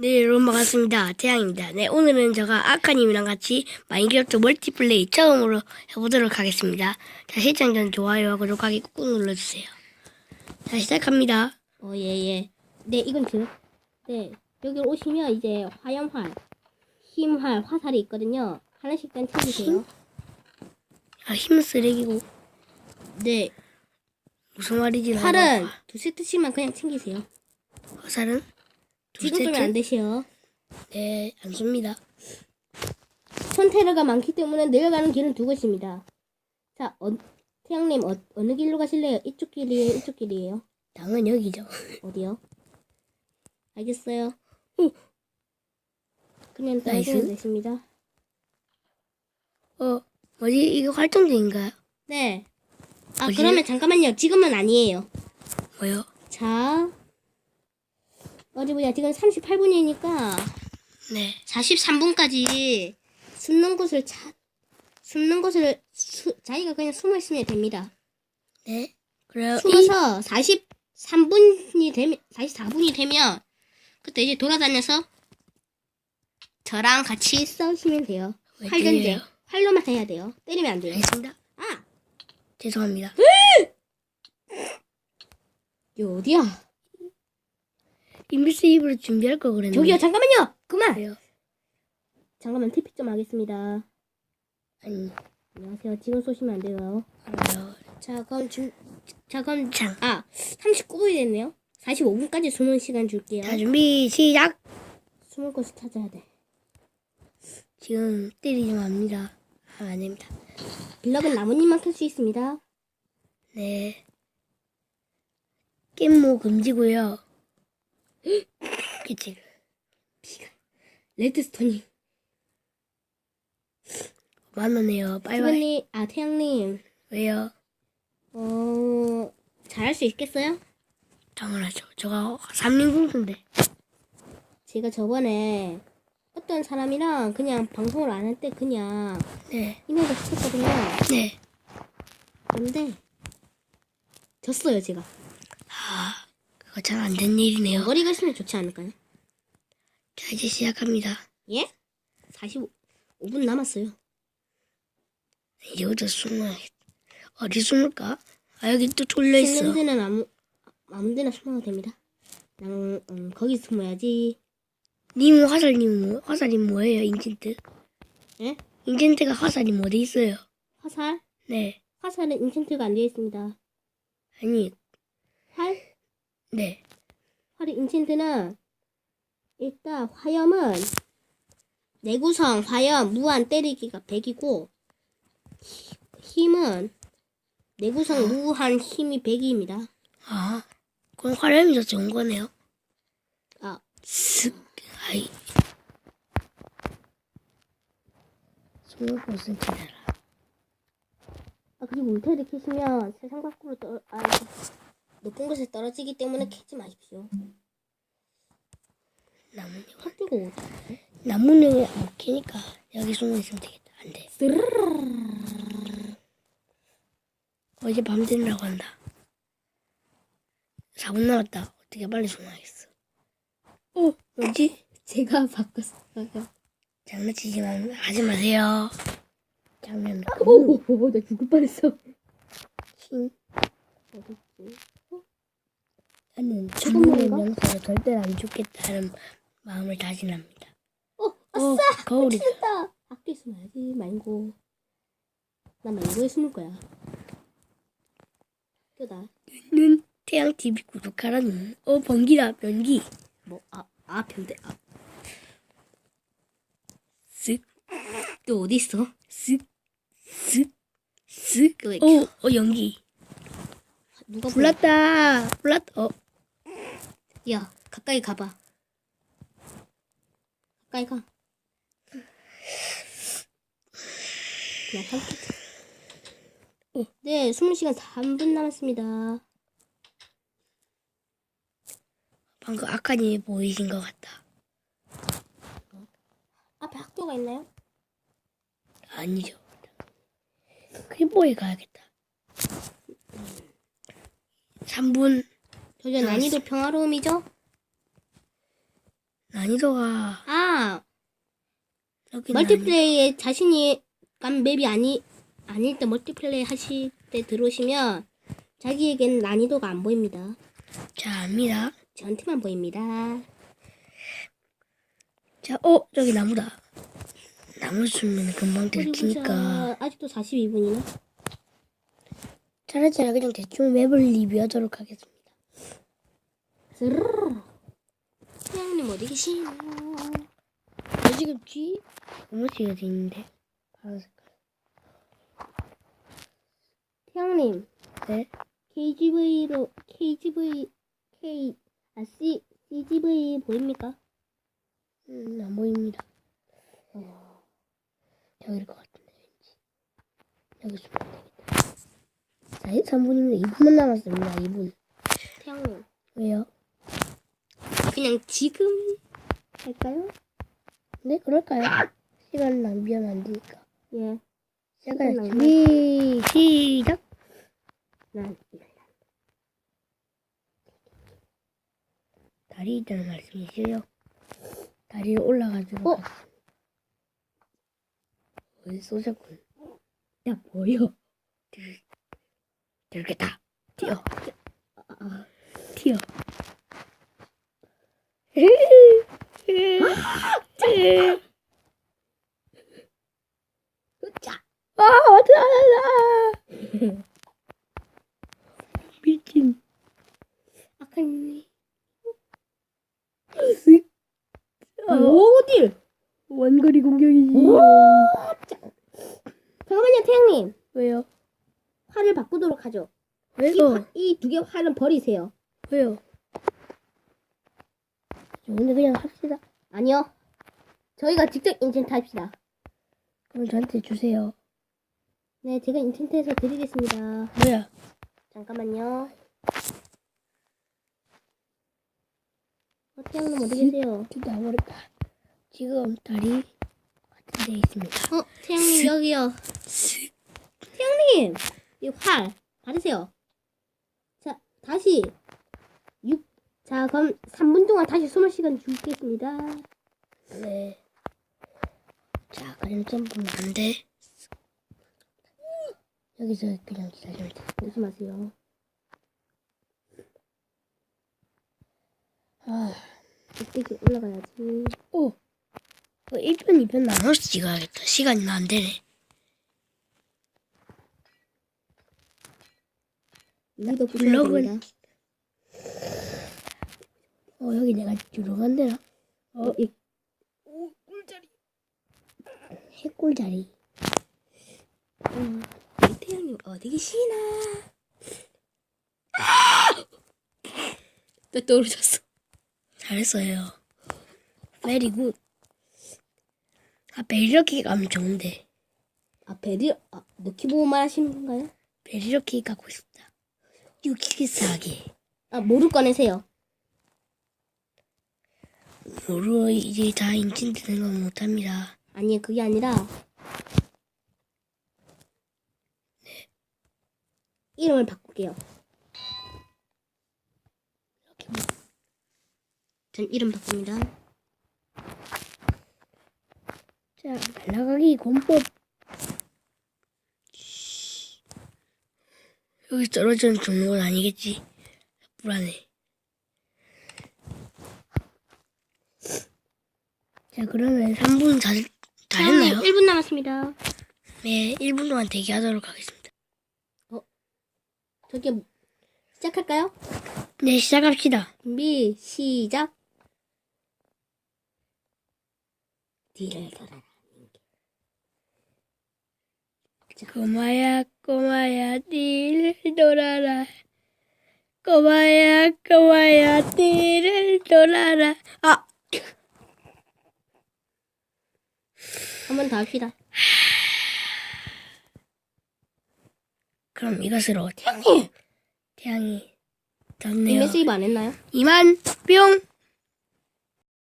네, 여러분 반갑습니다. 태양입니다. 네, 오늘은 제가 아카님이랑 같이 마인크래프트 멀티플레이 처음으로 해보도록 하겠습니다. 자, 시청 전 좋아요와 구독하기 꾹꾹 눌러주세요. 자, 시작합니다. 어, 예, 예. 네, 이건 들. 네, 여기 오시면 이제 화염활, 힘활, 화살이 있거든요. 하나씩 단 챙기세요. 아, 힘은 쓰레기고, 네, 무슨 말이지? 활은 두 세트씩만 그냥 챙기세요. 화살은? 두 지금 쏘면 안? 되시요. 네, 안 씁니다. 선테러가 많기 때문에 내려가는 길은 두 곳입니다. 자, 어, 태양님 어, 어느 길로 가실래요? 이쪽 길이에요? 이쪽 길이에요? 당은 여기죠. 어디요? 알겠어요. 그냥 나이스. 따라가면 되십니다. 어, 뭐지? 이거 활동적인가요? 네. 아, 뭐지? 그러면 잠깐만요. 지금은 아니에요. 뭐요? 자, 어디 보자. 지금 38분이니까 네. 43분까지 숨는 곳을 찾, 숨는 곳을 수, 자기가 그냥 숨어 있으면 됩니다. 네. 그래요. 이, 숨어서 43분이 되면, 44분이 되면, 그때 이제 돌아다녀서 저랑 같이 싸우시면 돼요. 왜 활전제. 활로만 해야 돼요. 때리면 안 돼요. 알겠습니다. 아! 죄송합니다. 요 어디야? 인비세이브를 준비할 걸 그랬는데. 저기요, 잠깐만요! 그만! 왜요? 잠깐만 TP 좀 하겠습니다. 아니, 안녕하세요. 지금 쏘시면 안 돼요. 알아요. 자, 그럼 준, 자, 그럼, 장. 아, 39분이 됐네요. 45분까지 숨는 시간 줄게요. 자, 준비, 시작! 숨을 곳을 찾아야 돼. 지금 때리지 맙니다. 아, 안 됩니다. 블럭은 나뭇잎만 캘 수 있습니다. 네. 깻모 금지고요. 그치. 레드스톤이. 만 원이에요. 빠이빠이. 주변님, 아, 태양님, 왜요? 어, 잘할 수 있겠어요? 당연하죠. 저가 삼림공수인데. 제가 저번에 어떤 사람이랑 그냥 방송을 안 할 때 그냥 네. 이메일을 했었거든요. 네. 그런데, 졌어요, 제가. 아, 그거 잘안 된 일이네요. 머리가 있으면 좋지 않을까요? 자, 이제 시작합니다. 예? 45분 남았어요. 이제 어디 숨어야 어디 숨을까? 아, 여기 또 쫄려있어. 숨는 데는 아무, 아무 데나 숨어도 됩니다. 난, 음, 거기 숨어야지. 님 화살님 뭐, 화살이 뭐예요, 인젠트? 예? 인젠트가 화살이 뭐 어디 있어요? 화살? 네. 화살은 인챈트가 안 되어 있습니다. 아니, 활? 네. 활의 인챈트는 일단 화염은 내구성 화염 무한 때리기가 100이고 힘은 내구성 무한 힘이 100입니다. 아, 그럼 화염이 더 좋은 거네요. 아, 쓱, 아이. 숨을 곳은 찾아라. 아 그리고 울타리 캐시면 세상 밖으로 떨, 아, 높은 곳에 떨어지기 때문에 캐지 마십시오. 나뭇잎. 학교가 어디? 나뭇잎을 못 캐니까 여기 숨어 있으면 되겠다. 안 돼. 어제 밤 되느라고 한다. 4분 남았다. 어떻게 빨리 숨어야겠어. 어, 뭐지? 제가 바꿨어요. 장난치지 마, 하지 마세요. 장난. 오, 오, 나 죽을 뻔했어. 신. 어딨지? 조금만인가? 주문의 명사로 절대 안 죽겠다는 마음을 다짐합니다. 어, 어, 아싸! 거울이다. 됐다! 밖에 숨어야지, 말고. 나 말고에 숨을 거야. 끄다. 는 태양 TV 구독하라는. 어, 번기다, 변기. 뭐, 아, 아, 변대, 아. 쓱, 또 어딨어? 쓱, 쓱, 쓱. 왜, 어, 어, 연기. 누가 불났다. 불났다. 어? 야, 가까이 가봐. 가까이 가. 그냥 삼키 어. 네, 20시간 3분 남았습니다. 방금 아까님 보이신 것 같다. 앞에 학교가 있나요? 아니죠. 크리보에 가야겠다. 3분 저게 난이도 평화로움이죠? 난이도가 아, 여기 멀티플레이에 자신이 간 맵이 아니, 아닐 때 멀티플레이 하실 때 들어오시면 자기에겐 난이도가 안 보입니다. 자 압니다. 저한테만 보입니다. 자, 어 저기 나무다. 나무 주면 금방 들키니까 보자. 아직도 42분이나? 차라리 제가 그냥 대충 맵을 리뷰하도록 하겠습니다. 스르르. 태양님 어디 계시나요? 저 지금 뒤 고무치가 돼 있는데 파란 색깔. 태양님, 네. KGV로, KGV, K, 아, C, CGV 보입니까? 음, 안 보입니다. 어, 저기일 것 같은데 왠지. 여기 주면 되겠다. 자, 3분입니다. 2분만 남았습니다. 2분. 태양님, 왜요? 그냥 지금 할까요? 네, 그럴까요? 시간 낭비하면 안 되니까. 예. 시간 낭비. 준비 시작. 난, 다리 있다는 말씀이시죠? 다리를 올라가도록 어? 어디 쏘셨군. 야, 뭐여? 들, 들겠다. 뛰어. 아, 튀어. 자, 아. 미친. 아카님. 어, 어딜? 원거리 공격이지. 오! 자. 잠깐만요, 태양님. 왜요? 활을 바꾸도록 하죠. 왜요? 이 두 개 활은 버리세요. 왜요? 오늘 그냥 합시다. 아니요. 저희가 직접 인챈트 합시다. 그럼 저한테 주세요. 네, 제가 인챈트해서 드리겠습니다. 뭐야? 잠깐만요. 어, 태양님 어디 계세요? 진짜 나버렸다. 지금 다리 같은 데 있습니다. 어, 태양님 여기요. 태양님, 이 활 받으세요. 자, 다시 6. 자, 그럼 3분 동안 다시 숨을 시간 주겠습니다. 네. 자, 그럼 점프는 안 돼. 여기서 그냥 기다리면 돼. 조심하세요. 아, 이때కి 올라가야지. 오. 어, 1편, 2편 나눠서 찍어야겠다. 시간이 안 되네. 됩니다. 어, 여기 내가 주로 간대나? 어, 이, 오, 꿀자리. 해꿀자리. 음, 우리 태양님 어디 계시나? 또 떨어졌어. 잘했어요. Very good. 아, 베리러키 가면 좋은데. 아, 베리, 아, 보고 말하시는 건가요? 베리러키 갖고 싶다. 유키사기. 아, 모루 꺼내세요. 모르 이제 다 인증되는 건 못합니다. 아니, 그게 아니라. 이름을 바꿀게요. 이렇게 뭐- 전 이름 바꿉니다. 자, 날아가기 권법. 여기 떨어지면 죽는 건 아니겠지? 불안해. 자, 그러면 3분 다, 다 했나요? 1분 남았습니다. 네, 1분 동안 대기하도록 하겠습니다. 저기, 시작할까요? 네, 시작합시다. 준비, 시작. 뒤를 돌아라. 꼬마야, 꼬마야, 뒤를 돌아라. 꼬마야, 꼬마야, 뒤를 돌아라. 아, 한 번 더 합시다. 그럼 이것으로 태양이, 태양이 이메 졌네요. 세이브 안 했나요? 이만 뿅